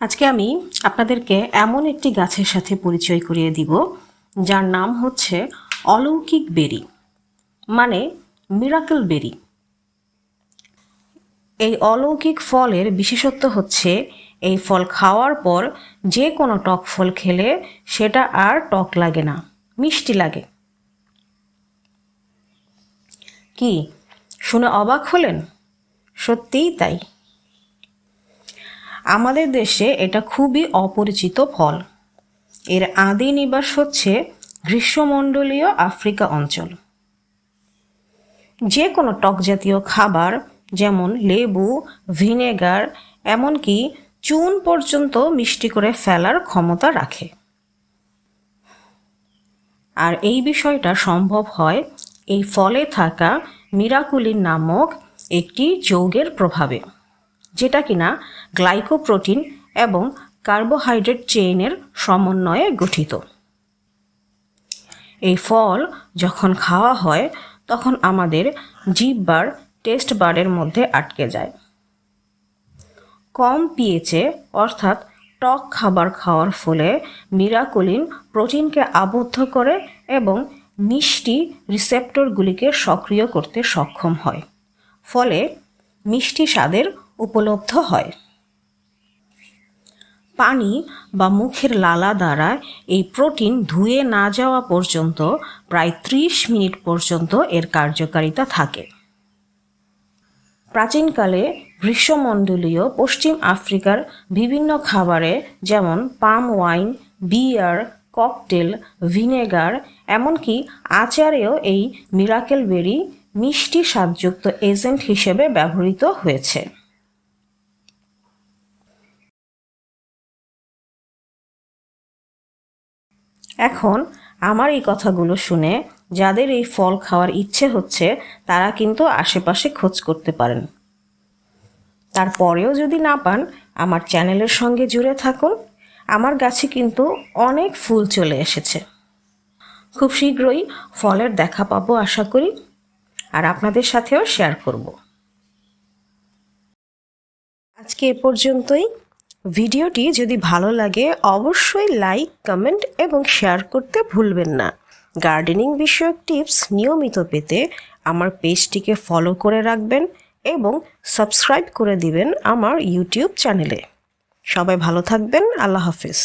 আজকে আমি আপনাদেরকে এমন একটি গাছের সাথে পরিচয় করিয়ে দিব, যার নাম হচ্ছে অলৌকিক বেরি মানে মিরাকল বেরি। এই অলৌকিক ফলের বিশেষত্ব হচ্ছে, এই ফল খাওয়ার পর যে কোনো টক ফল খেলে সেটা আর টক লাগে না, মিষ্টি লাগে। কি, শুনে অবাক হলেন? সত্যিই তাই। আমাদের দেশে এটা খুবই অপরিচিত ফল। এর আদি নিবাস হচ্ছে গ্রীষ্মমণ্ডলীয় আফ্রিকা অঞ্চল। যে কোনো টক জাতীয় খাবার, যেমন লেবু, ভিনেগার, এমনকি চুন পর্যন্ত মিষ্টি করে ফেলার ক্ষমতা রাখে। আর এই বিষয়টা সম্ভব হয় এই ফলে থাকা মিরাকুলিন নামক একটি যৌগের প্রভাবে। যেটা কিনা গ্লাইকোপ্রোটিন এবং কার্বোহাইড্রেট চেইনের সমন্বয়ে গঠিত। এই ফল যখন খাওয়া হয়, তখন আমাদের জিভবার টেস্ট বারের মধ্যে আটকে যায়। কম পিএচে অর্থাৎ টক খাবার খাওয়ার ফলে মিরাকুলিন প্রোটিনকে আবদ্ধ করে এবং মিষ্টি রিসেপ্টরগুলিকে সক্রিয় করতে সক্ষম হয়। ফলে মিষ্টি স্বাদের উপলব্ধ হয়। পানি বা মুখের লালা দ্বারা এই প্রোটিন ধুয়ে না যাওয়া পর্যন্ত প্রায় ত্রিশ মিনিট পর্যন্ত এর কার্যকারিতা থাকে। প্রাচীনকালে গ্রীষ্মমণ্ডলীয় পশ্চিম আফ্রিকার বিভিন্ন খাবারে যেমন palm wine, beer, cocktail, vinegar, এমনকি আচারেও এই মিরাকেল বেরি মিষ্টি স্বাদযুক্ত এজেন্ট হিসেবে ব্যবহৃত হয়েছে। এখন আমার এই কথাগুলো শুনে যাদের এই ফল খাওয়ার ইচ্ছে হচ্ছে, তারা কিন্তু আশেপাশে খোঁজ করতে পারেন। তারপরেও যদি না পান, আমার চ্যানেলের সঙ্গে জুড়ে থাকুন। আমার গাছে কিন্তু অনেক ফুল চলে এসেছে। খুব শীঘ্রই ফলের দেখা পাবো আশা করি, আর আপনাদের সাথেও শেয়ার করব। আজকে এ পর্যন্তই। ভিডিওটি যদি ভালো লাগে, অবশ্যই লাইক, কমেন্ট এবং শেয়ার করতে ভুলবেন না। গার্ডেনিং বিষয়ক টিপস নিয়মিত পেতে আমার পেজটিকে ফলো করে রাখবেন এবং সাবস্ক্রাইব করে দিবেন আমার ইউটিউব চ্যানেলে। সবাই ভালো থাকবেন, আল্লাহ হাফিজ।